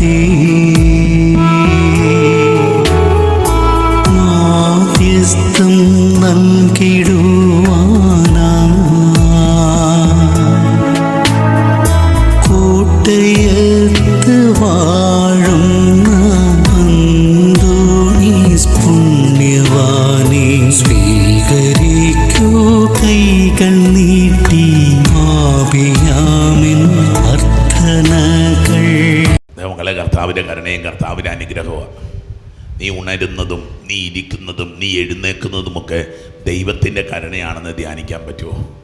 தீ കർത്താവിന്റെ കരുണയും കർത്താവിന്റെ അനുഗ്രഹമാണ് നീ ഉണരുന്നതും നീ ഇരിക്കുന്നതും നീ എഴുന്നേൽക്കുന്നതുമൊക്കെ ദൈവത്തിന്റെ കരുണയാണെന്ന് ധ്യാനിക്കാൻ പറ്റുമോ?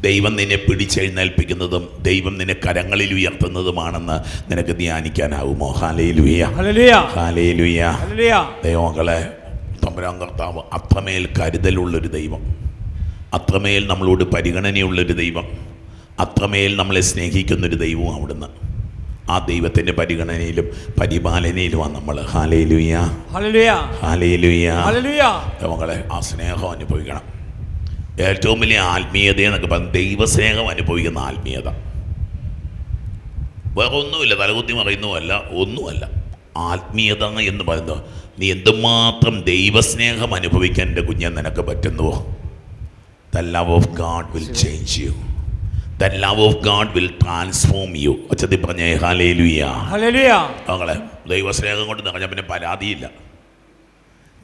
ദൈവം നിന്നെ പിടിച്ചെഴുന്നേൽപ്പിക്കുന്നതും ദൈവം നിന്നെ കരങ്ങളിൽ ഉയർത്തുന്നതുമാണെന്ന് നിനക്ക് ധ്യാനിക്കാനാവുമോ? ഹാലേ ലുയ്യ ഹല്ലേലൂയ. ഹാലേ ഹല്ലേലൂയ. ദൈവങ്ങളെ തമ്പുരാൻ കർത്താവ് അത്രമേൽ കരുതലുള്ളൊരു ദൈവം. അത്രമേൽ നമ്മളോട് പരിഗണനയുള്ളൊരു ദൈവം. അത്രമേൽ നമ്മളെ സ്നേഹിക്കുന്നൊരു ദൈവവും അവിടുന്ന്. ആ ദൈവത്തിന്റെ പരിഗണനയിലും പരിപാലനയിലുമാണ് നമ്മൾ ഹാലേ ലുയ്യ ഹല്ലേലൂയ. ഹാലേ ലുയ്യ ദൈവങ്ങളെ ആ സ്നേഹം അനുഭവിക്കണം. ഏറ്റവും വലിയ ആത്മീയത എന്നൊക്കെ പറഞ്ഞാൽ ദൈവസ്നേഹം അനുഭവിക്കുന്ന ആത്മീയത. വേറെ ഒന്നുമില്ല തലകുത്തി മറിയുന്നുമല്ല ഒന്നുമല്ല. ആത്മീയത എന്ന് പറയുന്നത് നീ എന്തുമാത്രം ദൈവസ്നേഹം അനുഭവിക്കാൻ എന്റെ കുഞ്ഞെ നിനക്ക് പറ്റുന്നുവോ? The love of God will change you the love of God will transform you ഒച്ചത്തി പറഞ്ഞേ ഹാലേ ലുയ്യ ഹല്ലേലൂയ. മകളെ ദൈവസ്നേഹം കൊണ്ട് നിറഞ്ഞ പിന്നെ പരാതിയില്ല.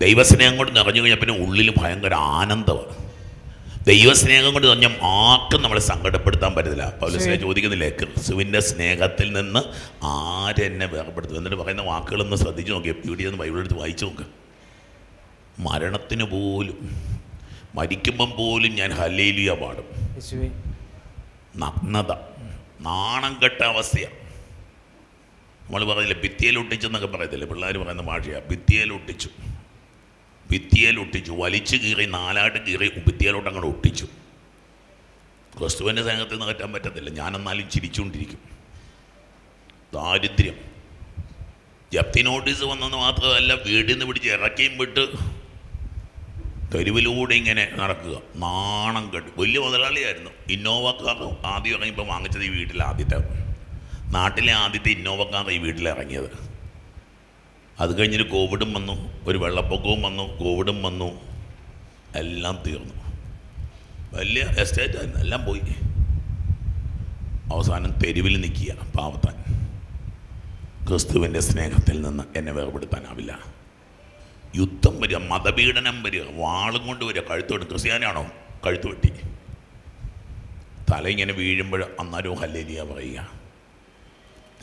ദൈവസ്നേഹം കൊണ്ട് നിറഞ്ഞു കഴിഞ്ഞാൽ പിന്നെ ഉള്ളിൽ ഭയങ്കര ആനന്ദമാണ്. ദൈവസ്നേഹം കൊണ്ട് നിറഞ്ഞ ആർക്കും നമ്മളെ സങ്കടപ്പെടുത്താൻ പറ്റത്തില്ല. പൗലസ്നെ. ചോദിക്കുന്നില്ലേ ക്രിസ്തുവിന്റെ സ്നേഹത്തിൽ നിന്ന് ആരെന്നെ വേർപെടുത്തും? എന്നിട്ട് പറയുന്ന വാക്കുകളൊന്ന് ശ്രദ്ധിച്ചു നോക്കി. പീഡിയെന്ന് ബൈബിളെടുത്ത് വായിച്ചു നോക്ക്. മരണത്തിന് പോലും മരിക്കുമ്പം പോലും ഞാൻ ഹലേലിയ പാടും. നഗ്നത നാണം കെട്ട അവസ്ഥയാണ് നമ്മൾ പറയില്ല ഭിത്തിയിൽ ഒട്ടിച്ചെന്നൊക്കെ പറയത്തില്ലേ? പിള്ളേർ പറയുന്ന ഭാഷയാണ് ഭിത്തിയിൽ ഒട്ടിച്ചു. വലിച്ചു കീറി നാലായിട്ട് കീറി ഭിത്തിയിലോട്ട് അങ്ങോട്ട് ഒട്ടിച്ചു. ക്രിസ്തുവിന്റെ സ്നേഹത്തിൽ നിന്ന് കറ്റാൻ പറ്റത്തില്ല ഞാനെന്നാലും ചിരിച്ചുകൊണ്ടിരിക്കും ദാരിദ്ര്യം. ജപ്തി നോട്ടീസ് വന്നെന്ന് മാത്രമല്ല വീടിൽ നിന്ന് പിടിച്ച് ഇറക്കിയും വിട്ട് തെരുവിലൂടെ ഇങ്ങനെ നടക്കുക. നാണം കെട്ട്. വലിയ മുതലാളിയായിരുന്നു. ഇന്നോവ കാർ ആദ്യം ഇറങ്ങിയപ്പോൾ വാങ്ങിച്ചത് ഈ വീട്ടിലെ ആദ്യത്തെ നാട്ടിലെ ആദ്യത്തെ ഇന്നോവ കാർ ഈ വീട്ടിൽ ഇറങ്ങിയത്. അത് കഴിഞ്ഞൊരു കോവിഡും വന്നു. ഒരു വെള്ളപ്പൊക്കവും വന്നു. കോവിഡും വന്നു. എല്ലാം തീർന്നു. വലിയ എസ്റ്റേറ്റ് ആയിരുന്നു. എല്ലാം പോയി. അവസാനം തെരുവിൽ നിൽക്കുക പാവത്താൻ. ക്രിസ്തുവിന്റെ സ്നേഹത്തിൽ നിന്ന് എന്നെ വേർപെടുത്താനാവില്ല. യുദ്ധം വരിക മതപീഡനം വരിക വാളും കൊണ്ട് വരിക. കഴുത്തോട് ക്രിസ്ത്യാനിയാണോ? കഴുത്ത് വെട്ടി. തല ഇങ്ങനെ വീഴുമ്പോൾ അന്നാരോ ഹല്ലേലിയ പറയുക.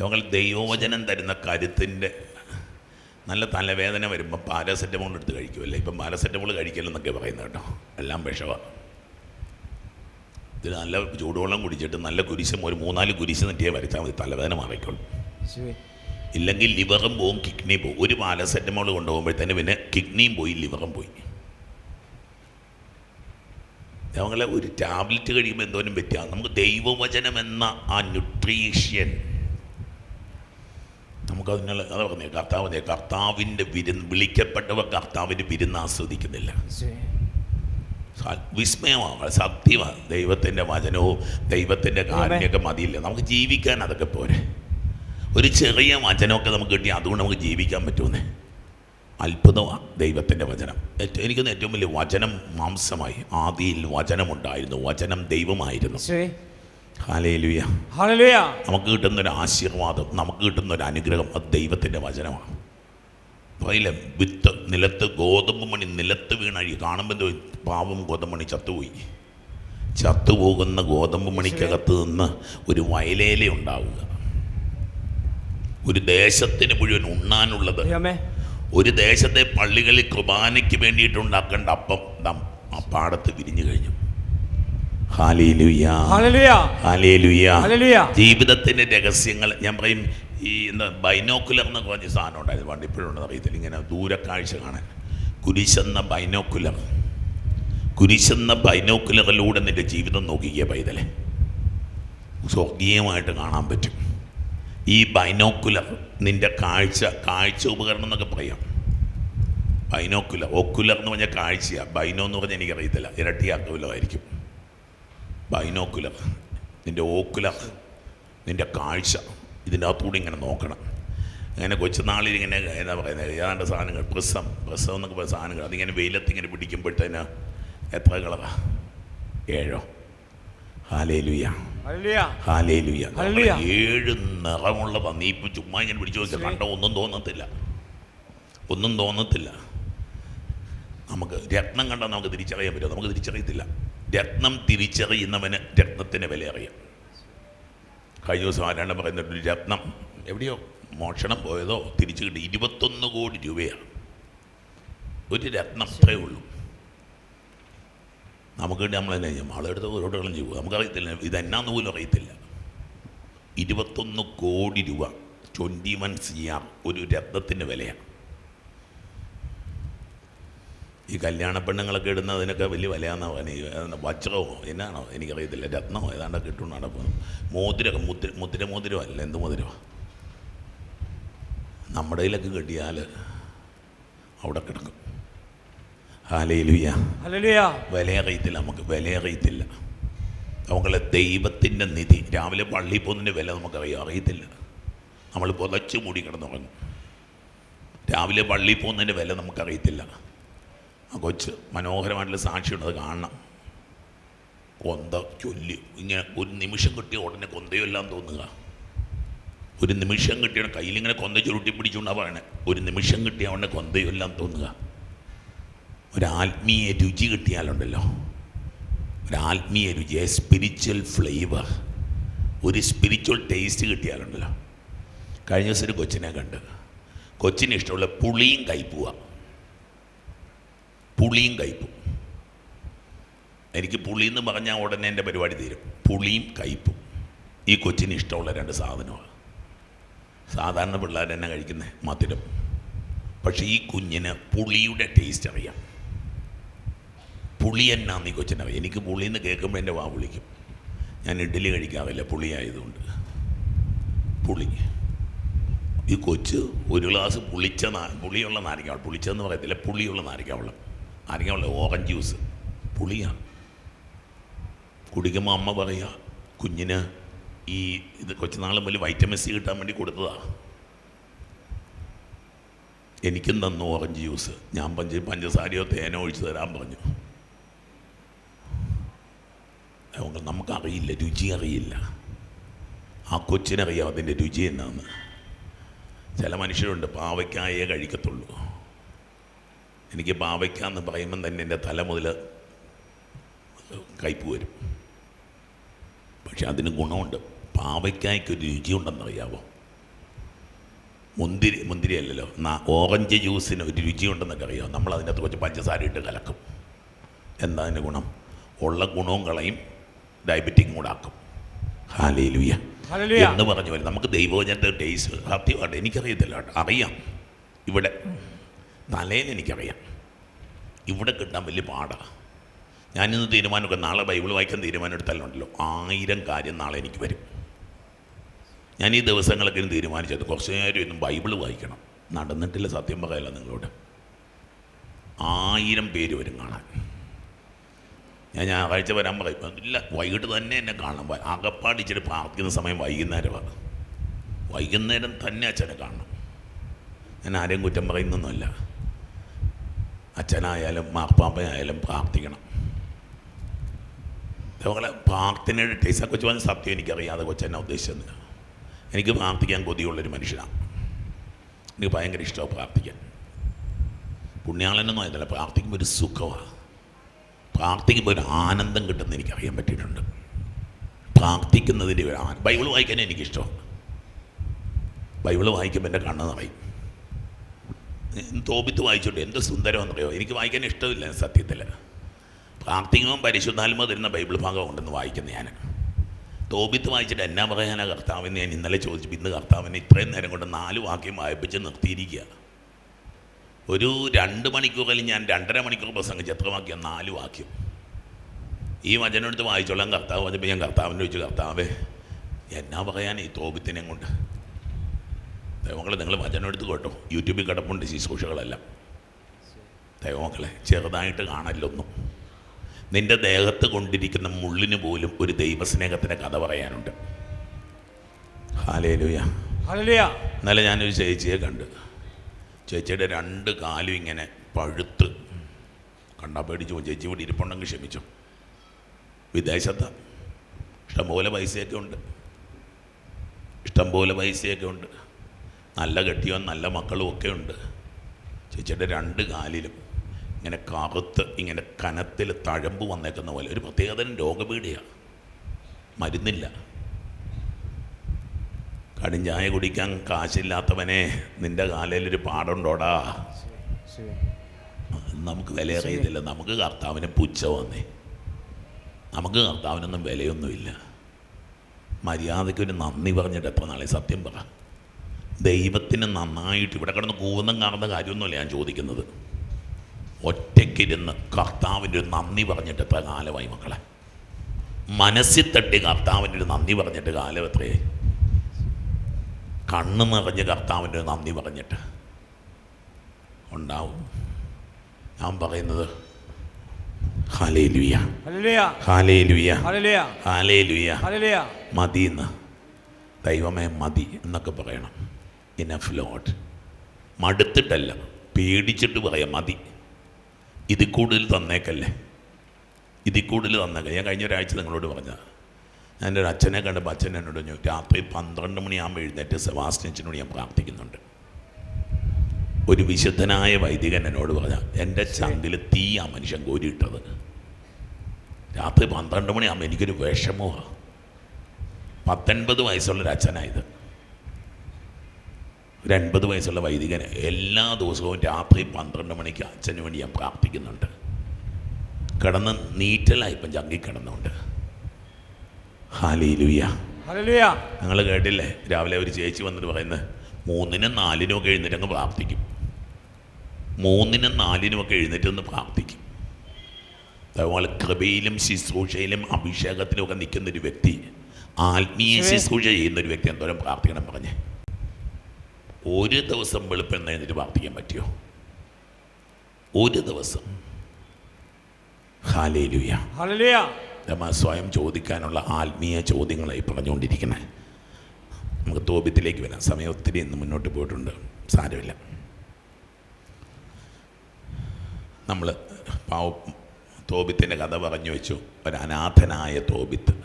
ഞങ്ങൾ ദൈവവചനം തരുന്ന കരുത്തിന്റെ നല്ല തലവേദന വരുമ്പോൾ പാരാസെറ്റമോൾ എടുത്ത് കഴിക്കുമല്ലേ ഇപ്പം പാരാസെറ്റമോൾ കഴിക്കലെന്നൊക്കെ പറയുന്നത് കേട്ടോ. എല്ലാം വിഷമാണ് ഇതിൽ നല്ല ചൂടുവെള്ളം കുടിച്ചിട്ട് നല്ല കുരിശ് ഒരു മൂന്നാൽ കുരിശ് നെറ്റിയെ വരച്ചാൽ മതി. തലവേദന മാറിക്കോളും. ഇല്ലെങ്കിൽ ലിവറും പോവും കിഡ്നി പോവും. ഒരു പാലസെറ്റമോൾ കൊണ്ടുപോകുമ്പോഴത്തേന് പിന്നെ കിഡ്നിയും പോയി ലിവറും പോയി. ഞങ്ങളെ ഒരു ടാബ്ലറ്റ് കഴിയുമ്പോൾ എന്തോരം പറ്റുക നമുക്ക് ദൈവവചനം എന്ന ആ ന്യൂട്രീഷ്യൻ. നമുക്കതിനുള്ള അതാ പറഞ്ഞു കർത്താവിനെ കർത്താവിന്റെ വിരുന്ന് വിളിക്കപ്പെട്ടവർ കർത്താവിന്റെ വിരുന്ന് ആസ്വദിക്കുന്നില്ല. വിസ്മയമാണ് സത്യമാണ്. ദൈവത്തിന്റെ വചനവും ദൈവത്തിന്റെ കാര്യമൊക്കെ മതിയില്ല. നമുക്ക് ജീവിക്കാൻ അതൊക്കെ പോരെ. ഒരു ചെറിയ വചനമൊക്കെ നമുക്ക് കിട്ടി അതുകൊണ്ട് നമുക്ക് ജീവിക്കാൻ പറ്റുമെന്നേ. അത്ഭുതമാണ് ദൈവത്തിന്റെ വചനം. ഏറ്റവും എനിക്കൊന്ന് ഏറ്റവും വലിയ വചനം മാംസമായി ആദിയിൽ വചനമുണ്ടായിരുന്നു വചനം ദൈവമായിരുന്നു. നമുക്ക് കിട്ടുന്ന ഒരു ആശീർവാദം നമുക്ക് കിട്ടുന്ന ഒരു അനുഗ്രഹം അത് ദൈവത്തിന്റെ വചനമാണ്. അതിലെ വിത്ത് നിലത്ത് ഗോതമ്പ് മണി നിലത്ത് വീണഴി കാണുമ്പോൾ പാവം ഗോതമ്പ് മണി ചത്തുപോയി. ചത്തുപോകുന്ന ഗോതമ്പ് മണിക്കകത്ത് നിന്ന് ഒരു വയലേല ഉണ്ടാവുക. ഒരു ദേശത്തിന് മുഴുവൻ ഉണ്ണാനുള്ളത്. ഒരു ദേശത്തെ പള്ളികളിൽ കുർബാനയ്ക്ക് വേണ്ടിയിട്ടുണ്ടാക്കേണ്ട അപ്പം നാം ആ പാടത്ത് വിരിഞ്ഞു കഴിഞ്ഞു. ജീവിതത്തിന്റെ രഹസ്യങ്ങൾ ഞാൻ പറയും ഈ എന്താ ബൈനോക്കുലർ എന്ന് പറഞ്ഞ സാധനം ഉണ്ടായിരുന്നു. പണ്ട് ഇപ്പോഴുണ്ടെന്ന് അറിയത്തില്ല. ഇങ്ങനെ ദൂരക്കാഴ്ച കാണാൻ. കുരിശെന്ന ബൈനോക്കുലർ. കുരിശെന്ന ബൈനോക്കുലറിലൂടെ നിന്റെ ജീവിതം നോക്കിക്കുക പൈതലെ. സ്വർഗീയമായിട്ട് കാണാൻ പറ്റും. ഈ ബൈനോക്കുലർ നിന്റെ കാഴ്ച കാഴ്ച ഉപകരണം എന്നൊക്കെ പറയാം. ബൈനോക്കുലർ ഒക്കുലർ എന്ന് പറഞ്ഞാൽ കാഴ്ചയാണ് ബൈനോ എന്ന് പറഞ്ഞാൽ എനിക്കറിയത്തില്ല. ഇരട്ടിയാക്കുലമായിരിക്കും ബൈനോക്കുലർ നിന്റെ ഓക്കുലർ നിന്റെ കാഴ്ച ഇതിന്റെ അകത്തൂടെ ഇങ്ങനെ നോക്കണം. അങ്ങനെ കൊച്ചുനാളിൽ ഇങ്ങനെ എന്താ പറയുന്നത് ഏതാണ്ട് സാധനങ്ങൾ പ്രസം പ്രസം എന്നൊക്കെ പറയുന്ന സാധനങ്ങൾ അതിങ്ങനെ വെയിലത്ത് ഇങ്ങനെ പിടിക്കുമ്പോഴത്തേന് എത്ര കളറാണ് ഏഴോ. ഹല്ലേലൂയ. ഏഴ് നിറമുള്ള പന്നി ഇപ്പം ചുമ്മാ ഇങ്ങനെ പിടിച്ചു വെച്ചാൽ കണ്ട ഒന്നും തോന്നത്തില്ല. ഒന്നും തോന്നത്തില്ല. നമുക്ക് രത്നം കണ്ടാൽ നമുക്ക് തിരിച്ചറിയാൻ പറ്റുമോ? നമുക്ക് തിരിച്ചറിയത്തില്ല. രത്നം തിരിച്ചറിയുന്നവന് രത്നത്തിന് വില അറിയാം കഴിഞ്ഞ ദിവസം ആരാണ്ട് പറയുന്നുണ്ട് രത്നം. എവിടെയോ മോഷണം പോയതോ തിരിച്ചു കിട്ടി. ഇരുപത്തൊന്ന് കോടി രൂപയാണ്. ഒരു രത്നം അത്രയേ ഉള്ളൂ. നമുക്ക് വേണ്ടി നമ്മൾ തന്നെ ചെയ്യും ആളെടുത്ത് ഓരോട്ടുകളും ചെയ്യും നമുക്കറിയത്തില്ല ഇതെന്നാന്ന് പോലും അറിയത്തില്ല. ഇരുപത്തൊന്ന് കോടി രൂപ ട്വന്റി വൺ സി ആർ ഒരു രത്നത്തിന്റെ വിലയാണ്. ഈ കല്യാണ പെണ്ണുങ്ങളൊക്കെ ഇടുന്നതിനൊക്കെ വലിയ വിലയാണെന്നാണ് പറയുന്നത്. വജ്രമോ എന്നാണോ? എനിക്കറിയത്തില്ല രത്നമോ ഏതാണ്ടൊക്കെ ഇട്ടുകൊണ്ട് അപ്പോൾ മോതിരം മുദ്ര മുദ്ര മോതിരം അല്ല എന്ത് മോതിരമോ? നമ്മുടെ കയ്യിലൊക്കെ കിട്ടിയാൽ അവിടെ കിടക്കും. വിലയറിയത്തില്ല നമുക്ക് വിലയറിയത്തില്ല അവങ്ങളെ ദൈവത്തിന്റെ നിധി രാവിലെ പള്ളി പോകുന്നതിന്റെ വില നമുക്കറിയാം അറിയത്തില്ല. നമ്മൾ പുതച്ച് മൂടി കിടന്നുറങ്ങും. രാവിലെ പള്ളി പോകുന്നതിന്റെ വില നമുക്കറിയത്തില്ല ആ കൊച്ച് മനോഹരമായിട്ടുള്ള സാക്ഷിയുണ്ട് അത് കാണണം. കൊന്ത ചൊല്ലി. ഇങ്ങനെ ഒരു നിമിഷം കിട്ടിയ ഉടനെ കൊന്തയുമെല്ലാം തോന്നുക. ഒരു നിമിഷം കിട്ടിയ കയ്യിലിങ്ങനെ കൊന്ത ചുരുട്ടി പിടിച്ചുകൊണ്ടാണ് പറയണേ. ഒരു നിമിഷം കിട്ടിയ ഉടനെ കൊന്തയുമെല്ലാം തോന്നുക. ഒരു ആത്മീയ രുചി കിട്ടിയാലുണ്ടല്ലോ. ഒരാത്മീയ രുചി സ്പിരിച്വൽ ഫ്ലേവർ ഒരു സ്പിരിച്വൽ ടേസ്റ്റ് കിട്ടിയാലുണ്ടല്ലോ. കഴിഞ്ഞ ദിവസം ഒരു കൊച്ചിനെ കണ്ട്. കൊച്ചിന് ഇഷ്ടമുള്ള പുളിയും കയ്പുക പുളിയും കയ്പും എനിക്ക് പുളി എന്ന് പറഞ്ഞാൽ ഉടനെ എന്റെ പരിപാടി തീരും. പുളിയും കയ്പും ഈ കൊച്ചിന് ഇഷ്ടമുള്ള രണ്ട് സാധനമാണ്. സാധാരണ പിള്ളേർ തന്നെ കഴിക്കുന്നത് മധുരം. പക്ഷേ ഈ കുഞ്ഞിന് പുളിയുടെ ടേസ്റ്റ് അറിയാം. പുളി എന്നാന്ന് ഈ കൊച്ചിനറിയാം എനിക്ക് പുളി എന്ന് കേൾക്കുമ്പോൾ എന്റെ വാ വിളിക്കും. ഞാൻ ഇഡ്ഡലി കഴിക്കാറില്ല പുളി ആയതുകൊണ്ട് പുളി. ഈ കൊച്ച് ഒരു ഗ്ലാസ് പുളിച്ച നാ പുളിയുള്ള നാരങ്ങ പുളിച്ചെന്ന് പറയത്തില്ല പുളിയുള്ള നാരങ്ങ വെള്ളം നാരങ്ങ വെള്ളം ഓറഞ്ച് ജ്യൂസ്. പുളിയാണ്. കുടിക്കുമ്പോൾ അമ്മ പറയുക കുഞ്ഞിന് ഈ ഇത് കൊച്ചുനാൾ മുതൽ വൈറ്റമിൻ സി കിട്ടാൻ വേണ്ടി കൊടുത്തതാണ് എനിക്കും തന്നു ഓറഞ്ച് ജ്യൂസ്? ഞാൻ പഞ്ച പഞ്ചസാരയോ തേനോ ഒഴിച്ച് തരാൻ പറഞ്ഞു. അതുകൊണ്ട് നമുക്കറിയില്ല രുചി അറിയില്ല. ആ കൊച്ചിനറിയാം അതിന്റെ രുചി എന്നാന്ന്. ചില മനുഷ്യരുണ്ട് പാവയ്ക്കായേ കഴിക്കത്തുള്ളൂ. എനിക്ക് പാവയ്ക്ക എന്ന് പറയുമ്പം തന്നെ എന്റെ തല മുതൽ കയ്പ് വരും. പക്ഷെ അതിന് ഗുണമുണ്ട്. പാവയ്ക്കായ്ക്കൊരു രുചിയുണ്ടെന്നറിയാവോ? മുന്തിരി മുന്തിരി അല്ലല്ലോ ഓറഞ്ച് ജ്യൂസിന് ഒരു രുചിയുണ്ടെന്നൊക്കെ അറിയാമോ നമ്മൾ അതിനകത്ത് കുറച്ച് പഞ്ചസാര ഇട്ട് കലക്കും. എന്താ അതിന്റെ ഗുണം? ഉള്ള ഗുണവും കളയും. ഡയബറ്റിക്കും മൂടാക്കും ഹാലേലുയ എന്ന് പറഞ്ഞു വരും നമുക്ക് ദൈവവചനത്തെ ഡേയ്സ് സത്യമായിട്ട് എനിക്കറിയത്തില്ല അറിയാം. ഇവിടെ തലേന്ന് എനിക്കറിയാം. ഇവിടെ കിട്ടാൻ വലിയ പാടാണ് ഞാനിന്ന് തീരുമാനമൊക്കെ നാളെ ബൈബിൾ വായിക്കാൻ തീരുമാനം എടുത്താലുണ്ടല്ലോ. ആയിരം കാര്യം നാളെ എനിക്ക് വരും. ഞാൻ ഈ ദിവസങ്ങളൊക്കെ തീരുമാനിച്ചത് കുറച്ച് നേരം ഇന്നും ബൈബിൾ വായിക്കണം. നടന്നിട്ടില്ല സത്യം പറയല്ല നിങ്ങളോട്. ആയിരം പേര് വരും കാണാൻ. ഞാൻ ഞായറാഴ്ച വരാൻ പറയും. ഇല്ല വൈകിട്ട് തന്നെ എന്നെ കാണണം. അകപ്പാട് ഇച്ചിരി പ്രാർത്ഥിക്കുന്ന സമയം വൈകുന്നേരമാണ് വൈകുന്നേരം തന്നെ അച്ഛനെ കാണണം. ഞാൻ ആരെയും കുറ്റം പറയുന്നൊന്നുമല്ല. അച്ഛനായാലും മാർപ്പാപ്പയായാലും പ്രാർത്ഥിക്കണം. അതേപോലെ പ്രാർത്ഥനയുടെ ടേസ്റ്റ് കൊച്ചു പറഞ്ഞ സത്യം എനിക്കറിയാതെ കൊച്ചെന്നെ ഉദ്ദേശിച്ചത് എനിക്ക് പ്രാർത്ഥിക്കാൻ കൊതിയുള്ളൊരു മനുഷ്യനാണ്. എനിക്ക് ഭയങ്കര ഇഷ്ടമാണ് പ്രാർത്ഥിക്കാൻ. പുണ്യാളനൊന്നും ആയതല്ല പ്രാർത്ഥിക്കുമ്പോൾ ഒരു സുഖമാണ്. പ്രാർത്ഥിക്കുമ്പോൾ ഒരു ആനന്ദം കിട്ടുന്ന എനിക്ക് അറിയാൻ പറ്റിയിട്ടുണ്ട്. പ്രാർത്ഥിക്കുന്നതിന്റെ ഒരു ആനന്ദം ബൈബിൾ വായിക്കാൻ എനിക്കിഷ്ടമാണ്. ബൈബിൾ വായിക്കുമ്പോൾ എന്റെ കണ്ണ് നിറയും. തോപിത്ത് വായിച്ചോട്ടെ എന്ത് സുന്ദരമെന്നറിയോ എനിക്ക് വായിക്കാൻ ഇഷ്ടമില്ല സത്യത്തിൽ പ്രാർത്ഥിക്കുമ്പോൾ പരിശുദ്ധാത്മ തരുന്ന ബൈബിൾ ഭാഗം ഉണ്ടെന്ന് വായിക്കുന്ന ഞാൻ. തോപിത്ത് വായിച്ചിട്ട് എന്നാ പറയാനാ കർത്താവിന് ഞാൻ ഇന്നലെ ചോദിച്ചു. ഇന്ന് കർത്താവിനെ ഇത്രയും നേരം കൊണ്ട് നാല് വാക്യം വായിപ്പിച്ച് നിർത്തിയിരിക്കുക. ഒരു രണ്ട് മണിക്കൂറിൽ ഞാൻ രണ്ടര മണിക്കൂർ പ്രസംഗിച്ച് എത്ര വാക്യം നാല് വാക്യം. ഈ വചനം എടുത്ത് വായിച്ചോളാം. കർത്താവ് വന്നപ്പോൾ ഞാൻ കർത്താവിനെ ചോദിച്ചു കർത്താവേ എന്നാ പറയാൻ ഈ തോപിത്തിനെ കൊണ്ട്? ദൈവമക്കളെ നിങ്ങൾ വചനം എടുത്ത് കേട്ടോ. യൂട്യൂബിൽ കിടപ്പുണ്ട് ശുശ്രൂഷകളെല്ലാം ദൈവമക്കളെ ചെറുതായിട്ട് കാണല്ലൊന്നും. നിന്റെ ദേഹത്ത് കൊണ്ടിരിക്കുന്ന മുള്ളിന് പോലും ഒരു ദൈവസ്നേഹത്തിന്റെ കഥ പറയാനുണ്ട്. ഹാലേലുയ. ഹല്ലേലൂയ ഇന്നലെ ഞാനൊരു ചേച്ചിയെ കണ്ട്. ചേച്ചിയുടെ രണ്ട് കാലും ഇങ്ങനെ പഴുത്ത്. കണ്ടാൽ പേടിച്ചു പോകും. ചേച്ചി ഇവിടെ ഇരിപ്പുണ്ടെങ്കിൽ ക്ഷമിച്ചു. വിദേശത്താണ് ഇഷ്ടംപോലെ പൈസയൊക്കെ ഉണ്ട്. ഇഷ്ടംപോലെ പൈസയൊക്കെ ഉണ്ട്. നല്ല കെട്ടിയോ നല്ല മക്കളും ഒക്കെ ഉണ്ട്. ചേച്ചിയുടെ രണ്ട് കാലിലും ഇങ്ങനെ കറുത്ത് ഇങ്ങനെ കനത്തിൽ തഴമ്പ് വന്നേക്കുന്ന പോലെ. ഒരു പ്രത്യേകതരം രോഗപീഠയാണ് മരുന്നില്ല. കടിഞ്ചായ കുടിക്കാൻ കാശില്ലാത്തവനെ നിന്റെ കാലയിലൊരു പാടുണ്ടോടാ? നമുക്ക് വില അറിയത്തില്ല. നമുക്ക് കർത്താവിന് പുച്ഛ വന്നേ. നമുക്ക് കർത്താവിനൊന്നും വിലയൊന്നുമില്ല. മര്യാദയ്ക്ക് ഒരു നന്ദി പറഞ്ഞിട്ട് എത്ര നാളെ സത്യം പറ. ദൈവത്തിന് നന്നായിട്ട് ഇവിടെ കിടന്ന് കൂവന്നും കാണുന്ന കാര്യമൊന്നുമല്ല ഞാൻ ചോദിക്കുന്നത്. ഒറ്റയ്ക്കിരുന്ന് കർത്താവിന്റെ ഒരു നന്ദി പറഞ്ഞിട്ട് എത്ര കാലമായി മക്കളെ? മനസ്സിൽ തട്ടി കർത്താവിന്റെ ഒരു നന്ദി പറഞ്ഞിട്ട് കാലം എത്രയായി? കണ്ണ് നിറഞ്ഞ് കർത്താവിന്റെ നന്ദി പറഞ്ഞിട്ട് ഉണ്ടാവും. ഞാൻ പറയുന്നത് മതി എന്ന് ദൈവമേ മതി എന്നൊക്കെ പറയണം. ഇനഫ് ലോഡ് മടുത്തിട്ടല്ല. പേടിച്ചിട്ട് പറയാം മതി. ഇതിൽ കൂടുതൽ തന്നേക്കല്ലേ? ഇതിൽ കൂടുതൽ തന്നേക്കാം. ഞാൻ കഴിഞ്ഞ ഒരാഴ്ച നിങ്ങളോട് പറഞ്ഞ ഞാൻ എന്റെ ഒരു അച്ഛനെ കണ്ടപ്പോൾ അച്ഛൻ എന്നോട് പറഞ്ഞു രാത്രി പന്ത്രണ്ട് മണിയാകുമ്പോൾ എഴുന്നേറ്റ് സെബാസ്റ്റ്യൻസിനോട് ഞാൻ പ്രാർത്ഥിക്കുന്നുണ്ട്. ഒരു വിശുദ്ധനായ വൈദികൻ എന്നോട് പറഞ്ഞ എന്റെ ചന്തിൽ തീ ആ മനുഷ്യൻ കോരിയിട്ടത്. രാത്രി പന്ത്രണ്ട് മണിയാകുമ്പോൾ എനിക്കൊരു വിഷമമാണ് പത്തൊൻപത് വയസ്സുള്ളൊരു അച്ഛനായത്. ഒരു അൻപത് വയസ്സുള്ള വൈദികന് എല്ലാ ദിവസവും രാത്രി പന്ത്രണ്ട് മണിക്ക് അച്ഛന് വേണ്ടി ഞാൻ പ്രാർത്ഥിക്കുന്നുണ്ട്. കിടന്ന് നീറ്റലായിപ്പം ചങ്ങി ചങ്കി ഹല്ലേലൂയ കേട്ടില്ലേ? രാവിലെ ഒരു ചേച്ചി വന്നിട്ട് പറയുന്നത് മൂന്നിനും നാലിനും ഒക്കെ എഴുന്നേറ്റ് അങ്ങ് പ്രാർത്ഥിക്കും. മൂന്നിനും നാലിനും ഒക്കെ എഴുന്നേറ്റ് ഒന്ന് പ്രാർത്ഥിക്കും. അതുപോലെ കൃപയിലും ശുശ്രൂഷയിലും അഭിഷേകത്തിലും ഒക്കെ നിൽക്കുന്ന ഒരു വ്യക്തി ആത്മീയ ശരി. ശുശ്രൂഷ ചെയ്യുന്ന ഒരു വ്യക്തി എന്തോരം പ്രാർത്ഥിക്കണം പറഞ്ഞേ. ഒരു ദിവസം വെളുപ്പം എഴുന്നേറ്റ് പ്രാർത്ഥിക്കാൻ പറ്റിയോ? ഒരു ദിവസം. ഹാലേലുയ. ഹല്ലേലൂയ നമ്മ സ്വയം ചോദിക്കാനുള്ള ആത്മീയ ചോദ്യങ്ങളായി പറഞ്ഞുകൊണ്ടിരിക്കുന്നത് നമുക്ക് തോബിത്തിലേക്ക് വരാം. സമയം ഒത്തിരി ഇന്ന് മുന്നോട്ട് പോയിട്ടുണ്ട്. സാരമില്ല. നമ്മൾ പാവ തോപിത്തിന്റെ കഥ പറഞ്ഞു വെച്ചു. ഒരു അനാഥനായ തോപിത്ത്.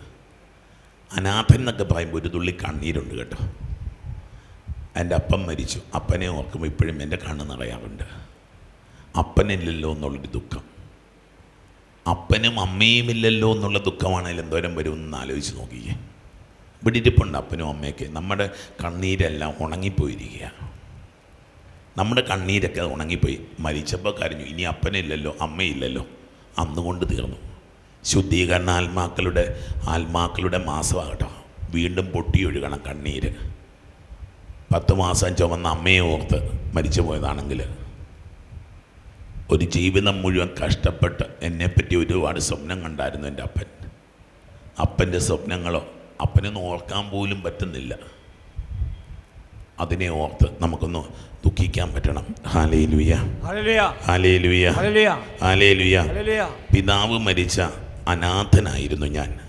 അനാഥൻ എന്നൊക്കെ പറയുമ്പോൾ ഒരു തുള്ളി കണ്ണീരുണ്ട് കേട്ടോ. എന്റെ അപ്പൻ മരിച്ചു. അപ്പനെ ഓർക്കുമ്പോൾ ഇപ്പോഴും എന്റെ കണ്ണ് നിറയാറുണ്ട്. അപ്പനില്ലല്ലോ എന്നുള്ളൊരു ദുഃഖം. അപ്പനും അമ്മയും ഇല്ലല്ലോ എന്നുള്ള ദുഃഖമാണെങ്കിൽ എന്തോരം വരും ഒന്ന് ആലോചിച്ച് നോക്കിയേ ഇവിടെ ഇരിപ്പുണ്ട് അപ്പനും അമ്മയൊക്കെ. നമ്മുടെ കണ്ണീരെല്ലാം ഉണങ്ങിപ്പോയിരിക്കുക നമ്മുടെ കണ്ണീരൊക്കെ ഉണങ്ങിപ്പോയി. മരിച്ചപ്പോൾ കരഞ്ഞു. ഇനി അപ്പനില്ലല്ലോ അമ്മയില്ലല്ലോ. അന്നുകൊണ്ട് തീർന്നു. ശുദ്ധീകരണ ആത്മാക്കളുടെ ആത്മാക്കളുടെ മാസമാകട്ടോ. വീണ്ടും പൊട്ടിയൊഴുകണം കണ്ണീര്. പത്ത് മാസം ചുമന്ന അമ്മയെ ഓർത്ത് മരിച്ചു പോയതാണെങ്കിൽ ഒരു ജീവിതം മുഴുവൻ കഷ്ടപ്പെട്ട് എന്നെപ്പറ്റി ഒരുപാട് സ്വപ്നം കണ്ടായിരുന്നു എന്റെ അപ്പൻ. അപ്പന്റെ സ്വപ്നങ്ങളോ അപ്പനൊന്നും ഓർക്കാൻ പോലും പറ്റുന്നില്ല. അതിനെ ഓർത്ത് നമുക്കൊന്ന് ദുഃഖിക്കാൻ പറ്റണം. പിതാവ് മരിച്ച അനാഥനായിരുന്നു ഞാൻ.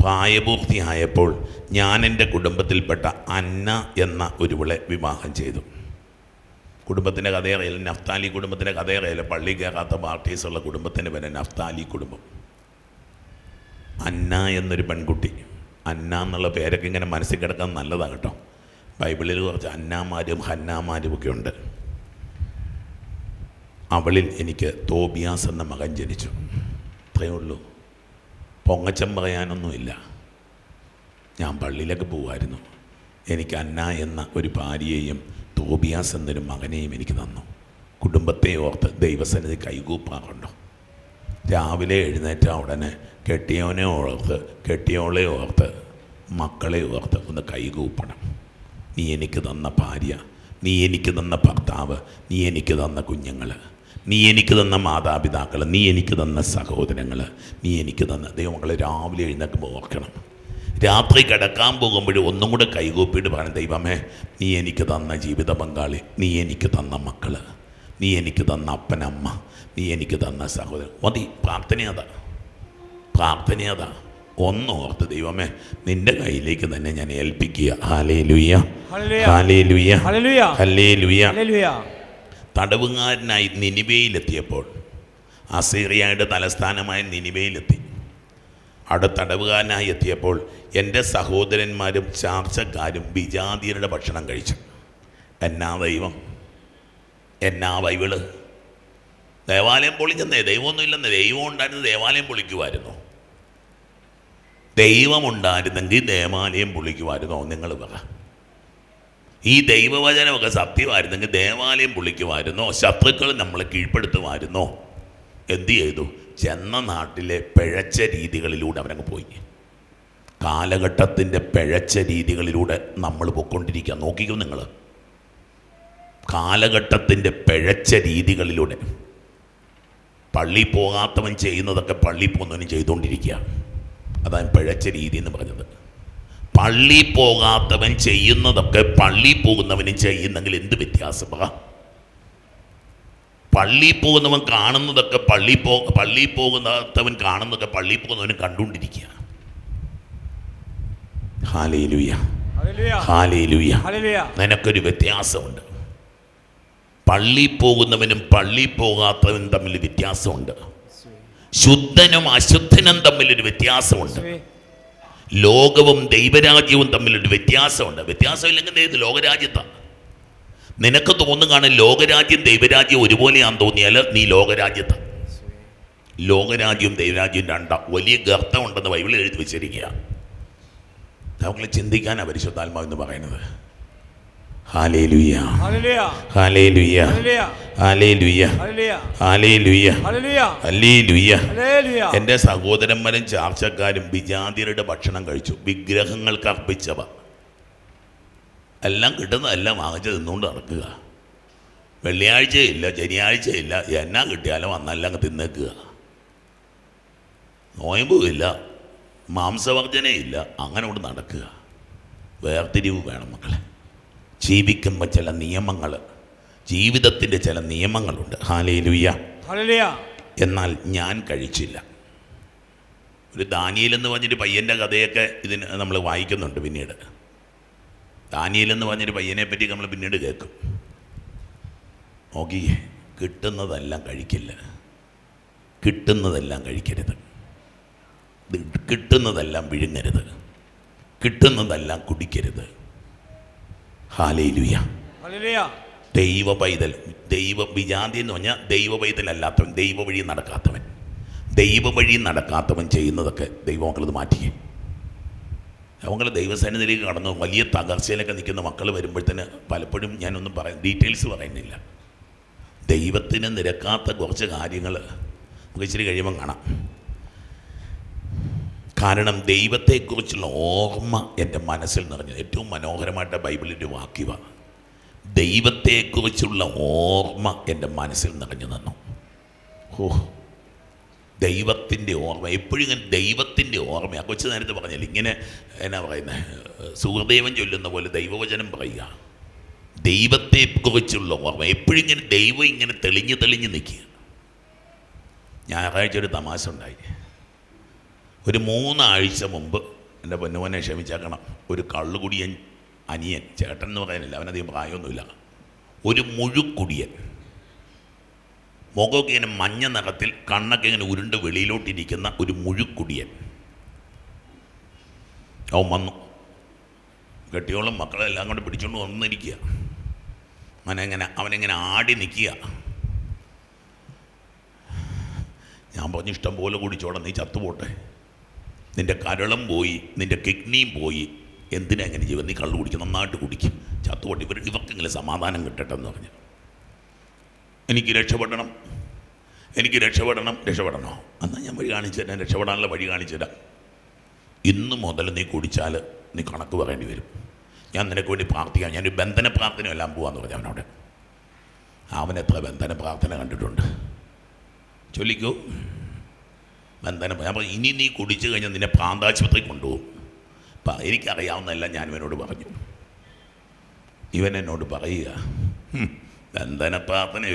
പ്രായപൂർത്തിയായപ്പോൾ ഞാൻ എന്റെ കുടുംബത്തിൽപ്പെട്ട അന്ന എന്ന ഒരുവളെ വിവാഹം ചെയ്തു. കുടുംബത്തിന്റെ കഥയറിയില്ല നഫ്താലി കുടുംബത്തിന്റെ കഥയറിയില്ല പള്ളി കയറാത്ത പാർട്ടീസുള്ള കുടുംബത്തിന്റെ പേര് നഫ്താലി കുടുംബം. അന്ന എന്നൊരു പെൺകുട്ടി അന്ന എന്നുള്ള പേരൊക്കെ ഇങ്ങനെ മനസ്സിൽ കിടക്കാൻ നല്ലതാണ് കേട്ടോ. ബൈബിളിൽ കുറച്ച് അന്നാമാരും ഹന്നാമാരും ഒക്കെ ഉണ്ട്. അവളിൽ എനിക്ക് തോബിയാസ് എന്ന മകൻ ജനിച്ചു. അത്രയേ ഉള്ളൂ. പൊങ്ങച്ചം പറയാനൊന്നുമില്ല ഞാൻ പള്ളിയിലേക്ക് പോകുമായിരുന്നു എനിക്ക് അന്ന എന്ന ഒരു ഭാര്യയെയും തോബിയാസ് എന്നൊരു മകനെയും എനിക്ക് തന്നു. കുടുംബത്തെ ഓർത്ത് ദൈവസന്നിധി കൈകൂപ്പാറുണ്ടോ? രാവിലെ എഴുന്നേറ്റ ഉടനെ കെട്ടിയവനെ ഓർത്ത് കെട്ടിയോളെ ഓർത്ത് മക്കളെ ഓർത്ത് ഒന്ന് കൈകൂപ്പണം. നീ എനിക്ക് തന്ന ഭാര്യ നീ എനിക്ക് തന്ന ഭർത്താവ് നീ എനിക്ക് തന്ന കുഞ്ഞുങ്ങൾ നീ എനിക്ക് തന്ന മാതാപിതാക്കൾ നീ എനിക്ക് തന്ന സഹോദരങ്ങൾ നീ എനിക്ക് തന്ന ദൈവങ്ങളെ രാവിലെ എഴുന്നേൽക്കുമ്പോൾ ഓർക്കണം. രാത്രി കിടക്കാൻ പോകുമ്പോഴും ഒന്നും കൂടെ കൈകൂപ്പിയിട്ട് പറയണം ദൈവമേ നീ എനിക്ക് തന്ന ജീവിത പങ്കാളി നീ എനിക്ക് തന്ന മക്കൾ നീ എനിക്ക് തന്ന അപ്പനമ്മ നീ എനിക്ക് തന്ന സഹോദരൻ. മതി പ്രാർത്ഥനയതാ പ്രാർത്ഥനയതാ പ്രാർത്ഥന അതാ. ഒന്ന് ഓർത്ത് ദൈവമേ നിന്റെ കയ്യിലേക്ക് തന്നെ ഞാൻ ഏൽപ്പിക്കുക. ഹാലേ ലുയ്യ. ഹാലേ ലുയ്യ ലുയ്യ. തടവുകാരനായി നിനിവയിലെത്തിയപ്പോൾ അസീറിയയുടെ തലസ്ഥാനമായ നിനിവയിലെത്തി. അവിടെ തടവുകാരനായി എത്തിയപ്പോൾ എന്റെ സഹോദരന്മാരും ചാർച്ചക്കാരും വിജാതിയരുടെ ഭക്ഷണം കഴിച്ചു. എന്നാ ദൈവം? എന്നാ ബൈബിൾ? ദേവാലയം പൊളിച്ചെന്നേ? ദൈവമൊന്നും ഇല്ലെന്നേ ദൈവം ഉണ്ടായിരുന്നു ദേവാലയം പൊളിക്കുമായിരുന്നു? ദൈവമുണ്ടായിരുന്നെങ്കിൽ ദേവാലയം പൊളിക്കുമായിരുന്നോ? നിങ്ങൾ പറ. ഈ ദൈവവചനമൊക്കെ സത്യമായിരുന്നെങ്കിൽ ദേവാലയം പൊളിക്കുമായിരുന്നോ? ശത്രുക്കൾ നമ്മളെ കീഴ്പ്പെടുത്തുമായിരുന്നോ? എന്തു ചെയ്തു? ചെന്ന നാട്ടിലെ പിഴച്ച രീതികളിലൂടെ അവരങ്ങ് പോയി. കാലഘട്ടത്തിന്റെ പിഴച്ച രീതികളിലൂടെ നമ്മൾ പൊയ്ക്കൊണ്ടിരിക്കുക നോക്കിക്കോ നിങ്ങൾ കാലഘട്ടത്തിന്റെ പിഴച്ച രീതികളിലൂടെ. പള്ളി പോകാത്തവൻ ചെയ്യുന്നതൊക്കെ പള്ളി പോകുന്നവനും ചെയ്തുകൊണ്ടിരിക്കുക അതാണ് പിഴച്ച രീതി എന്ന് പറഞ്ഞത്. പള്ളി പോകാത്തവൻ ചെയ്യുന്നതൊക്കെ പള്ളി പോകുന്നവനും ചെയ്യുന്നെങ്കിൽ എന്ത് വ്യത്യാസം? പറ പള്ളി പോകുന്നവൻ കാണുന്നതൊക്കെ പള്ളി പോ പള്ളി പോകുന്നവൻ കാണുന്നതൊക്കെ പള്ളി പോകുന്നവനും കണ്ടുകൊണ്ടിരിക്കുക ഹാലേലുയ ഹല്ലേലൂയ. Hallelujah hallelujah. നിനക്കൊരു വ്യത്യാസമുണ്ട്. പള്ളി പോകുന്നവനും പള്ളി പോകാത്തവനും തമ്മിൽ വ്യത്യാസമുണ്ട്. ശുദ്ധനും അശുദ്ധനും തമ്മിലൊരു വ്യത്യാസമുണ്ട്. ലോകവും ദൈവരാജ്യവും തമ്മിലൊരു വ്യത്യാസമുണ്ട്. വ്യത്യാസമില്ലെങ്കിൽ ഏത് ലോകരാജ്യത്താണ് നിനക്ക് തോന്നുകയാണ് ലോകരാജ്യം ദൈവരാജ്യം ഒരുപോലെയാണെന്ന് തോന്നിയാൽ നീ ലോകരാജ്യത്താണ് ലോകരാജ്യവും ദൈവരാജ്യവും രണ്ടാം. വലിയ ഗർത്തമുണ്ടെന്ന് ബൈബിളിൽ എഴുതി വെച്ചിരിക്കുക നമുക്ക് ചിന്തിക്കാനാണ് പരിശുദ്ധാത്മാവ് എന്ന് പറയുന്നത്. എന്റെ സഹോദരന്മാരും ചാർച്ചക്കാരും വിജാതിയരുടെ ഭക്ഷണം കഴിച്ചു വിഗ്രഹങ്ങൾക്ക് അർപ്പിച്ചവ എല്ലാം കിട്ടുന്നതെല്ലാം വാങ്ങിച്ച് തിന്നുകൊണ്ട് നടക്കുക വെള്ളിയാഴ്ചയില്ല ശനിയാഴ്ചയില്ല എന്നാ കിട്ടിയാലും അന്നെല്ലാം തിന്നേക്കുക നോയമ്പുമില്ല മാംസവർജനയില്ല. അങ്ങനെ കൊണ്ട് നടക്കുക. വേർതിരിവ് വേണം മക്കളെ. ജീവിക്കുമ്പോൾ ചില നിയമങ്ങൾ ജീവിതത്തിന്റെ ചില നിയമങ്ങളുണ്ട്. ഹാലേ ലുയ്യ എന്നാൽ ഞാൻ കഴിച്ചില്ല. ഒരു ദാനിയേൽ എന്ന് പറഞ്ഞൊരു പയ്യന്റെ കഥയൊക്കെ ഇതിന് നമ്മൾ വായിക്കുന്നുണ്ട് പിന്നീട്. ദാനിയേൽ എന്ന് പറഞ്ഞൊരു പയ്യനെ പറ്റി നമ്മൾ പിന്നീട് കേൾക്കും. നോക്കിയേ കിട്ടുന്നതെല്ലാം കഴിക്കില്ല. കിട്ടുന്നതെല്ലാം കഴിക്കരുത്. കിട്ടുന്നതെല്ലാം വിഴുങ്ങരുത്. കിട്ടുന്നതെല്ലാം കുടിക്കരുത്. ഹാലേലുയ. ദൈവ പൈതൽ ദൈവ വിജാതി എന്ന് പറഞ്ഞാൽ ദൈവ പൈതലല്ലാത്തവൻ ദൈവ വഴി നടക്കാത്തവൻ. ദൈവ വഴി നടക്കാത്തവൻ ചെയ്യുന്നതൊക്കെ ദൈവമക്കളത് മാറ്റിക്കും. അവങ്ങൾ ദൈവസന്നിധിയിലേക്ക് കടന്നു വലിയ തകർച്ചയിലൊക്കെ നിൽക്കുന്ന മക്കൾ വരുമ്പോഴത്തേന് പലപ്പോഴും ഞാനൊന്നും പറയാം ഡീറ്റെയിൽസ് പറയുന്നില്ല. ദൈവത്തിന് നിരക്കാത്ത കുറച്ച് കാര്യങ്ങൾ നമുക്ക് ഇച്ചിരി കഴിയുമ്പം കാണാം. കാരണം ദൈവത്തെക്കുറിച്ചുള്ള ഓർമ്മ എന്റെ മനസ്സിൽ നിറഞ്ഞു. ഏറ്റവും മനോഹരമായിട്ട് ബൈബിളിന്റെ വാക്യമാണ് ദൈവത്തെക്കുറിച്ചുള്ള ഓർമ്മ എന്റെ മനസ്സിൽ നിറഞ്ഞു നിന്നു. ഓ ദൈവത്തിന്റെ ഓർമ്മ. എപ്പോഴും ഇങ്ങനെ ദൈവത്തിന്റെ ഓർമ്മ. ആ കൊച്ചു നേരത്തെ പറഞ്ഞില്ല ഇങ്ങനെ എന്നാ പറയുന്നത് സുഹൃദേവൻ ചൊല്ലുന്ന പോലെ ദൈവവചനം പറയുക. ദൈവത്തെക്കുറിച്ചുള്ള ഓർമ്മ. എപ്പോഴും ഇങ്ങനെ ദൈവം ഇങ്ങനെ തെളിഞ്ഞ് തെളിഞ്ഞ് നിൽക്കുക. ഞായറാഴ്ച ഒരു തമാശ ഉണ്ടായി. ഒരു മൂന്നാഴ്ച മുമ്പ് എന്റെ പൊന്നുമോനെ ക്ഷമിച്ചേക്കണം. ഒരു കള്ളുകുടിയൻ അനിയൻ ചേട്ടൻ എന്ന് പറയാനില്ല അവനധികം പ്രായമൊന്നുമില്ല. ഒരു മുഴുക്കുടിയൻ. മുഖമൊക്കെ ഇങ്ങനെ മഞ്ഞ നിറത്തിൽ കണ്ണൊക്കെ ഇങ്ങനെ ഉരുണ്ട് വെളിയിലോട്ടിരിക്കുന്ന ഒരു മുഴുക്കുടിയൻ. അവൻ വന്നു. കെട്ടിയോളം മക്കളെല്ലാം കൊണ്ട് പിടിച്ചുകൊണ്ട് വന്നിരിക്കുക. അവനെങ്ങനെ അവനെങ്ങനെ ആടി നിൽക്കുക. ഞാൻ പറഞ്ഞു ഇഷ്ടം പോലെ കുടിച്ചോടെ നീ ചത്തുപോട്ടെ. നിന്റെ കരളം പോയി നിന്റെ കിഡ്നിയും പോയി. എന്തിനാ ഇങ്ങനെ ജീവൻ നീ കള്ളു കുടിക്കും നന്നായിട്ട് കുടിക്കും. ചത്തുകൊണ്ട് ഇവർ ഇവർക്കെങ്കിലും സമാധാനം കിട്ടട്ടെ എന്ന് പറഞ്ഞു. എനിക്ക് രക്ഷപ്പെടണം. എനിക്ക് രക്ഷപ്പെടണം. രക്ഷപ്പെടണോ? എന്നാൽ ഞാൻ വഴി കാണിച്ചു തരാം. രക്ഷപ്പെടാനുള്ള വഴി കാണിച്ചു തരാം. ഇന്ന് മുതൽ നീ കുടിച്ചാൽ നീ കണക്ക് പറയേണ്ടി വരും. ഞാൻ നിനക്ക് വേണ്ടി പ്രാർത്ഥിക്കാം. ഞാനൊരു ബന്ധന പ്രാർത്ഥന എല്ലാം പോവാന്ന് പറഞ്ഞു അവനോട്. അവനെത്ര ബന്ധന പ്രാർത്ഥന കണ്ടിട്ടുണ്ട്. ചൊല്ലിക്കോ? ബന്ധന പറഞ്ഞു ഇനി നീ കുടിച്ചു കഴിഞ്ഞാൽ നിന്നെ പ്രാന്താശുപത്രി കൊണ്ടുപോകും. അപ്പം എനിക്കറിയാവുന്നതെല്ലാം ഞാൻ ഇവനോട് പറഞ്ഞു. ഇവൻ എന്നോട് പറയുക "ഹും, ബന്ധന പ്രാർത്ഥന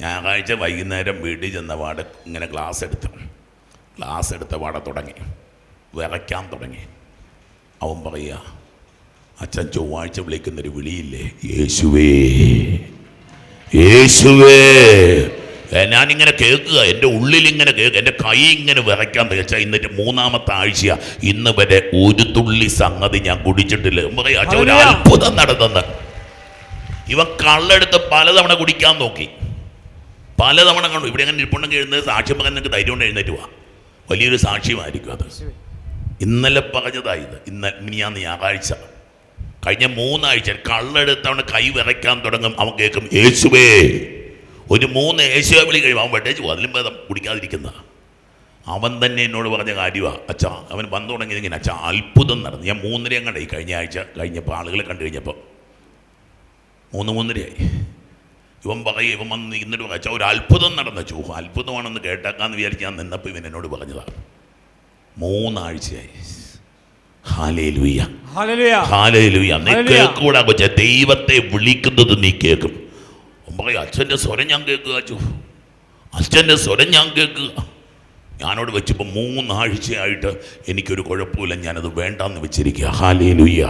ഞായറാഴ്ച വൈകുന്നേരം വീട്ടിൽ ചെന്ന പാട് ഇങ്ങനെ ഗ്ലാസ് എടുത്തു ഗ്ലാസ് എടുത്ത വാട തുടങ്ങി. വിറയ്ക്കാൻ തുടങ്ങി. അവൻ പറയുക അച്ഛൻ ചൊവ്വാഴ്ച വിളിക്കുന്നൊരു വിളിയില്ലേ? യേശുവേ യേശുവേ. ഞാനിങ്ങനെ കേൾക്കുക. എന്റെ ഉള്ളിൽ ഇങ്ങനെ കേൾക്കുക. എന്റെ കൈ ഇങ്ങനെ വിറയ്ക്കാൻ വെച്ചാൽ ഇന്നിട്ട് മൂന്നാമത്തെ ആഴ്ച ഇന്ന് വരെ ഒരു തുള്ളി സംഗതി ഞാൻ കുടിച്ചിട്ടില്ല. പറയാച്ച ഒരു അത്ഭുതം നടന്നെന്ന്. ഇവൻ കള്ളെടുത്ത് പലതവണ കുടിക്കാൻ നോക്കി. പലതവണ കണ്ടു. ഇവിടെ അങ്ങനെ ഇരിപ്പുണ്ടെങ്കിൽ എഴുന്നേറ്റ് സാക്ഷ്യം പകരം നിങ്ങൾക്ക് ധൈര്യം കൊണ്ട് എഴുന്നേറ്റ് പോവാ വലിയൊരു സാക്ഷ്യമായിരിക്കും അത്. ഇന്നലെ പറഞ്ഞതായി ഇത്. ഇന്നലെ മിനിയാന്ന് ഞായറാഴ്ച. കഴിഞ്ഞ മൂന്നാഴ്ച കള്ളെടുത്ത് അവൻ കൈ വിറയ്ക്കാൻ തുടങ്ങും. അവൻ കേൾക്കും യേശുവേ ഒരു മൂന്ന് യേശുവെ വിളി കഴിയും അവൻ വെട്ടേച്ച് പോകും അതിലും ഭേദം കുടിക്കാതിരിക്കുന്ന. അവൻ തന്നെ എന്നോട് പറഞ്ഞ കാര്യമാണ് അച്ഛാ അവൻ വന്നു തുടങ്ങിയത് ഇങ്ങനെ അച്ഛാ അത്ഭുതം നടന്നു. ഞാൻ മൂന്നരയും കണ്ടേ കഴിഞ്ഞ ആഴ്ച കഴിഞ്ഞപ്പോൾ ആളുകളെ കണ്ടു കഴിഞ്ഞപ്പോൾ. മൂന്ന് മൂന്നരയായി. ഇവൻ പറയും ഇവൻ വന്ന് ഇന്നിട്ട് അച്ഛാ ഒരു അത്ഭുതം നടന്ന. ചോ അത്ഭുതമാണെന്ന് കേട്ടേക്കാന്ന് വിചാരിച്ച് ഞാൻ നിന്നപ്പോൾ ഇവൻ എന്നോട് പറഞ്ഞതാണ് മൂന്നാഴ്ചയായി. ദൈവത്തെ വിളിക്കുന്നത് നീ കേൾക്കും. പറയും അച്ഛന്റെ സ്വരം ഞാൻ കേൾക്കുക അച്ചു. അച്ഛന്റെ സ്വരം ഞാൻ കേൾക്കുക. ഞാനോട് വെച്ചപ്പോൾ മൂന്നാഴ്ചയായിട്ട് എനിക്കൊരു കുഴപ്പമില്ല. ഞാനത് വേണ്ടാന്ന് വെച്ചിരിക്കുക. ഹാലേ ലുയ്യ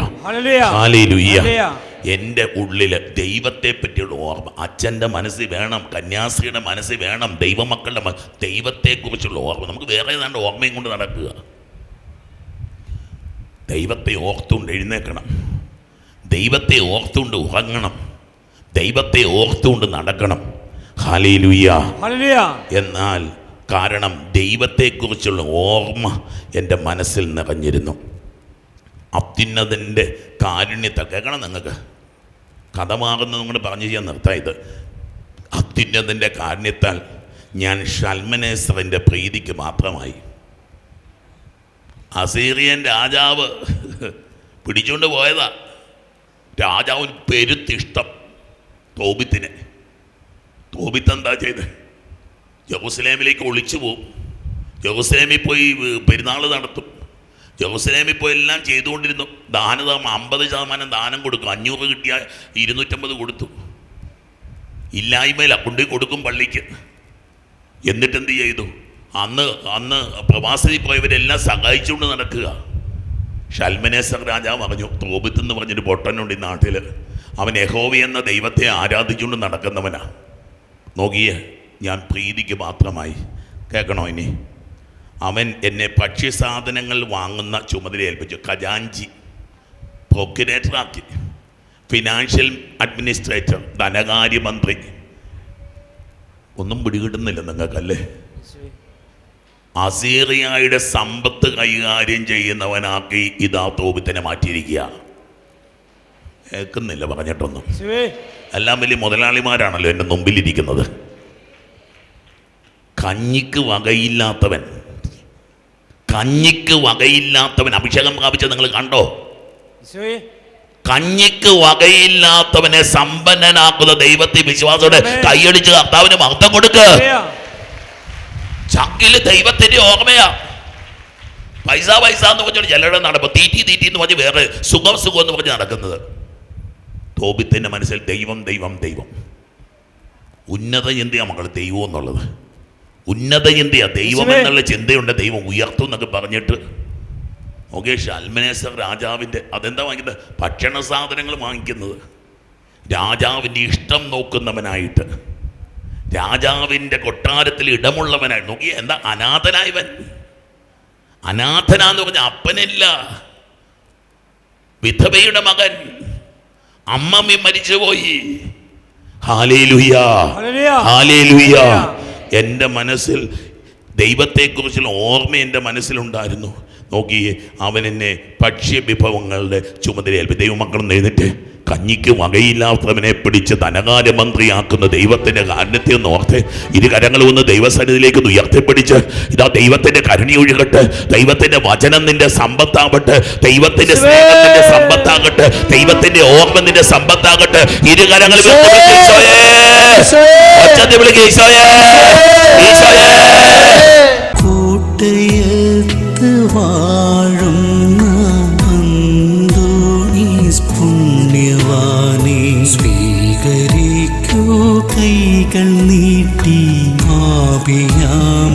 ഹാലേ ലുയ്യ. എന്റെ ഉള്ളിൽ ദൈവത്തെ പറ്റിയുള്ള ഓർമ്മ. അച്ഛന്റെ മനസ്സ് വേണം. കന്യാസ്ത്രീയുടെ മനസ്സ് വേണം. ദൈവമക്കളുടെ ദൈവത്തെക്കുറിച്ചുള്ള ഓർമ്മ. നമുക്ക് വേറെ ഏതാണ്ട് ഓർമ്മയും കൊണ്ട് നടക്കുക. ദൈവത്തെ ഓർത്തുകൊണ്ട് എഴുന്നേക്കണം ദൈവത്തെ ഓർത്തുകൊണ്ട് ഉറങ്ങണം. ദൈവത്തെ ഓർത്തുകൊണ്ട് നടക്കണം. ഹാലേലുയ്യ എന്നാൽ കാരണം ദൈവത്തെക്കുറിച്ചുള്ള ഓർമ്മ എന്റെ മനസ്സിൽ നിറഞ്ഞിരുന്നു. അത്യുന്നതിന്റെ കാരുണ്യത്തെ കേൾക്കണം നിങ്ങൾക്ക്. കഥ മാറുന്നത് നിങ്ങൾ പറഞ്ഞു ചെയ്യാൻ നിർത്താം ഇത്. അത്യുന്നതിന്റെ കാരുണ്യത്താൽ ഞാൻ ഷൽമനേശ്വറിന്റെ പ്രീതിക്ക് മാത്രമായി. അസീറിയൻ രാജാവ് പിടിച്ചുകൊണ്ട് പോയതാ. രാജാവിന് പെരുത്തിഷ്ടം. തോബിത്തിനെ തോബിത്ത് എന്താ ചെയ്ത്? ജെറുസലേമിലേക്ക് ഒളിച്ചു പോകും ജെറുസലേമിൽ പോയി പെരുന്നാൾ നടത്തും. ജെറുസലേമിൽ പോയി എല്ലാം ചെയ്തുകൊണ്ടിരുന്നു. ദാനധർമ്മം അമ്പത് ശതമാനം ദാനം കൊടുക്കും. അഞ്ഞൂറ് കിട്ടിയാൽ ഇരുന്നൂറ്റമ്പത് കൊടുത്തു. ഇല്ലായ്മയില്ല കൊണ്ടു കൊടുക്കും പള്ളിക്ക്. എന്നിട്ട് എന്ത് ചെയ്തു? അന്ന് അന്ന് പ്രവാസത്തിൽ പോയവരെല്ലാം സഹായിച്ചുകൊണ്ട് നടക്കുക. ഷൽമനേസർ രാജാവ് പറഞ്ഞു തോബിത്ത് എന്ന് പറഞ്ഞൊരു പൊട്ടനുണ്ട് ഈ നാട്ടിൽ അവൻ യഹോവ എന്ന ദൈവത്തെ ആരാധിച്ചുകൊണ്ട് നടക്കുന്നവനാ. നോക്കിയേ ഞാൻ പ്രീതിക്ക് മാത്രമായി കേൾക്കണോ ഇനി? അവൻ എന്നെ ഭക്ഷ്യസാധനങ്ങൾ വാങ്ങുന്ന ചുമതല ഏൽപ്പിച്ചു. ഖജാഞ്ചി പ്രൊക്യുറേറ്ററാക്കി ഫിനാൻഷ്യൽ അഡ്മിനിസ്ട്രേറ്റർ ധനകാര്യമന്ത്രി. ഒന്നും പിടികിട്ടുന്നില്ല നിങ്ങൾക്കല്ലേ? അസീറിയായുടെ സമ്പത്ത് കൈകാര്യം ചെയ്യുന്നവനാക്കി ഇതാ തോപിത്തനെ മാറ്റിയിരിക്കുക. കേൾക്കുന്നില്ല പറഞ്ഞിട്ടൊന്നും. എല്ലാം വലിയ മുതലാളിമാരാണല്ലോ എന്റെ മുമ്പിലിരിക്കുന്നത്. കഞ്ഞിക്ക് വകയില്ലാത്തവൻ. കഞ്ഞിക്ക് വകയില്ലാത്തവൻ. അഭിഷേകം പ്രാപിച്ച നിങ്ങൾ കണ്ടോ? കഞ്ഞിക്ക് വകയില്ലാത്തവനെ സമ്പന്നനാക്കുന്ന ദൈവത്തെ വിശ്വാസത്തോടെ കൈയടിച്ച് കർത്താവിന് മഹത്വം കൊടുക്ക്. ചക്കിൽ ദൈവത്തിന്റെ ഓർമ്മയാ. പൈസ പൈസ എന്ന് പറഞ്ഞോണ്ട് ചിലരുടെ നടപ്പ്. തീറ്റി തീറ്റി എന്ന് പറഞ്ഞ് വേറെ സുഖം സുഖം എന്ന് പറഞ്ഞ് നടക്കുന്നത്. തോപിത്തിന്റെ മനസ്സിൽ ദൈവം ദൈവം ദൈവം. ഉന്നത ചിന്തയാ മക്കൾ ദൈവം എന്നുള്ളത്? ഉന്നത ചിന്തയാണ് ദൈവം. എന്നുള്ള ചിന്തയുണ്ട്. ദൈവം ഉയർത്തും എന്നൊക്കെ പറഞ്ഞിട്ട് ഓക്കെ ഷൽമനേശ്വർ രാജാവിന്റെ അതെന്താ വാങ്ങിക്കുന്നത്? ഭക്ഷണ സാധനങ്ങൾ വാങ്ങിക്കുന്നത്. രാജാവിന്റെ ഇഷ്ടം നോക്കുന്നവനായിട്ട്. രാജാവിന്റെ കൊട്ടാരത്തിൽ ഇടമുള്ളവനായി നോക്കി എന്താ അനാഥനായവൻ? അനാഥനാന്ന് പറഞ്ഞ അപ്പനില്ല. വിധവയുടെ മകൻ. അമ്മമ്മി മരിച്ചുപോയി എന്റെ മനസ്സിൽ ദൈവത്തെക്കുറിച്ചുള്ള ഓർമ്മ എന്റെ മനസ്സിലുണ്ടായിരുന്നു. നോക്കിയേ അവൻ എന്നെ ഭക്ഷ്യ വിഭവങ്ങളുടെ ചുമതലയേൽപ്പി ദൈവമക്കളും എഴുന്നിട്ട് കഞ്ഞിക്ക് വകയില്ലാത്തവനെ പിടിച്ച് ധനകാര്യമന്ത്രിയാക്കുന്ന ദൈവത്തിന്റെ കാരണത്തെ ഒന്ന് ഓർത്ത് ഇരു കരങ്ങൾ ഒന്ന് ദൈവസന്നിധിയിലേക്ക് ഉയർത്തിപ്പിടിച്ച് ഇതാ ദൈവത്തിന്റെ കരുണി ഒഴുകട്ടെ ദൈവത്തിന്റെ വചനം നിന്റെ സമ്പത്താകട്ടെ ദൈവത്തിന്റെ സ്നേഹം നിന്റെ സമ്പത്താകട്ടെ ദൈവത്തിന്റെ ഓർമ്മ നിന്റെ സമ്പത്താകട്ടെ. ഇരു വിളിക്കുക ഈശോയേ! ഈശോയേ! കൂട്ടയത്ത് വാഴുന്ന സ്വീകരിക്കൂ